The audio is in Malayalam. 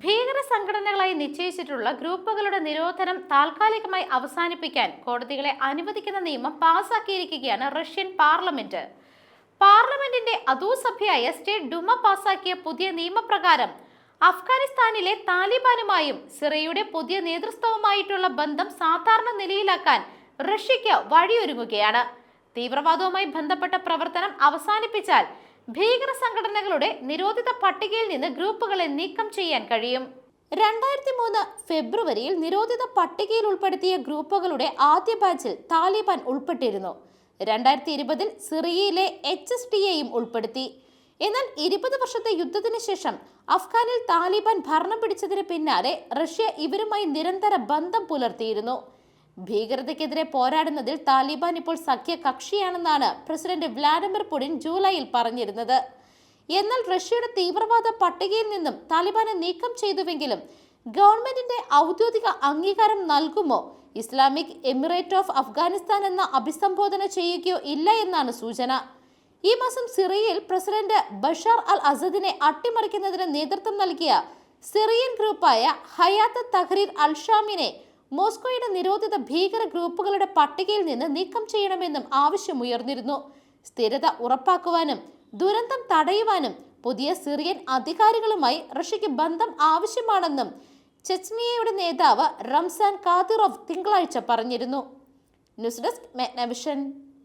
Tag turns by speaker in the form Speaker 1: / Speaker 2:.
Speaker 1: ഭീകര സംഘടനകളായി നിശ്ചയിച്ചിട്ടുള്ള ഗ്രൂപ്പുകളുടെ നിരോധനം താൽക്കാലികമായി അവസാനിപ്പിക്കാൻ കോടതികളെ അനുവദിക്കുന്ന നിയമം പാസാക്കിയിരിക്കുകയാണ് റഷ്യൻ പാർലമെന്റ്. പാർലമെന്റിന്റെ അധോസഭയായ സ്റ്റേറ്റ് ഡുമ പാസാക്കിയ പുതിയ നിയമപ്രകാരം അഫ്ഗാനിസ്ഥാനിലെ താലിബാനുമായും സിറിയയുടെ പുതിയ നേതൃത്വവുമായിട്ടുള്ള ബന്ധം സാധാരണ നിലയിലാക്കാൻ റഷ്യയ്ക്ക് വഴിയൊരുങ്ങുകയാണ്. തീവ്രവാദവുമായി ബന്ധപ്പെട്ട പ്രവർത്തനം അവസാനിപ്പിച്ചാൽ ഭീകര സംഘടനകളുടെ നിരോധിത പട്ടികയിൽ നിന്ന് ഗ്രൂപ്പുകളെ നീക്കം ചെയ്യാൻ കഴിയും. രണ്ടായിരത്തി മൂന്ന് ഫെബ്രുവരിയിൽ നിരോധിത പട്ടികയിൽ ഉൾപ്പെടുത്തിയ ഗ്രൂപ്പുകളുടെ ആദ്യ ബാച്ചിൽ താലിബാൻ ഉൾപ്പെട്ടിരുന്നു. രണ്ടായിരത്തി ഇരുപതിൽ സിറിയയിലെ എച്ച് എസ് ടിയെയും ഉൾപ്പെടുത്തി. എന്നാൽ ഇരുപത് വർഷത്തെ യുദ്ധത്തിന് ശേഷം അഫ്ഗാനിൽ താലിബാൻ ഭരണം പിടിച്ചതിന് പിന്നാലെ റഷ്യ ഇവരുമായി നിരന്തര ബന്ധം പുലർത്തിയിരുന്നു. ഭീകരതയ്ക്കെതിരെ പോരാടുന്നതിൽ താലിബാൻ ഇപ്പോൾ സഖ്യ കക്ഷിയാണെന്നാണ് പ്രസിഡന്റ് വ്ലാഡിമിർ പുടിൻ ജൂലൈയിൽ പറഞ്ഞിരുന്നത്. എന്നാൽ റഷ്യയുടെ തീവ്രവാദ പട്ടികയിൽ നിന്നും താലിബാനെ നീക്കം ചെയ്തുവെങ്കിലും ഗവൺമെന്റിന്റെ ഔദ്യോഗിക അംഗീകാരം നൽകുമോ? ഇസ്ലാമിക് എമിറേറ്റ് ഓഫ് അഫ്ഗാനിസ്ഥാൻ എന്ന അഭിസംബോധന ചെയ്യുകയോ ഇല്ല എന്നാണ് സൂചന. ഈ മാസം സിറിയയിൽ പ്രസിഡന്റ് ബഷാർ അൽ അസദിനെ അട്ടിമറിക്കുന്നതിന് നേതൃത്വം നൽകിയ സിറിയൻ ഗ്രൂപ്പായ ഹയാത്ത് തഹ്രീർ അൽ ഷാമിനെ മോസ്കോയുടെ നിരോധിത ഭീകര ഗ്രൂപ്പുകളുടെ പട്ടികയിൽ നിന്ന് നീക്കം ചെയ്യണമെന്നും ആവശ്യമുയർന്നിരുന്നു. സ്ഥിരത ഉറപ്പാക്കുവാനും ദുരന്തം തടയുവാനും പുതിയ സിറിയൻ അധികാരികളുമായി റഷ്യയ്ക്ക് ബന്ധം ആവശ്യമാണെന്നും ചെച്മിയയുടെ നേതാവ് റംസാൻ കാതിറോവ് തിങ്കളാഴ്ച പറഞ്ഞിരുന്നു. News desk Magnavision.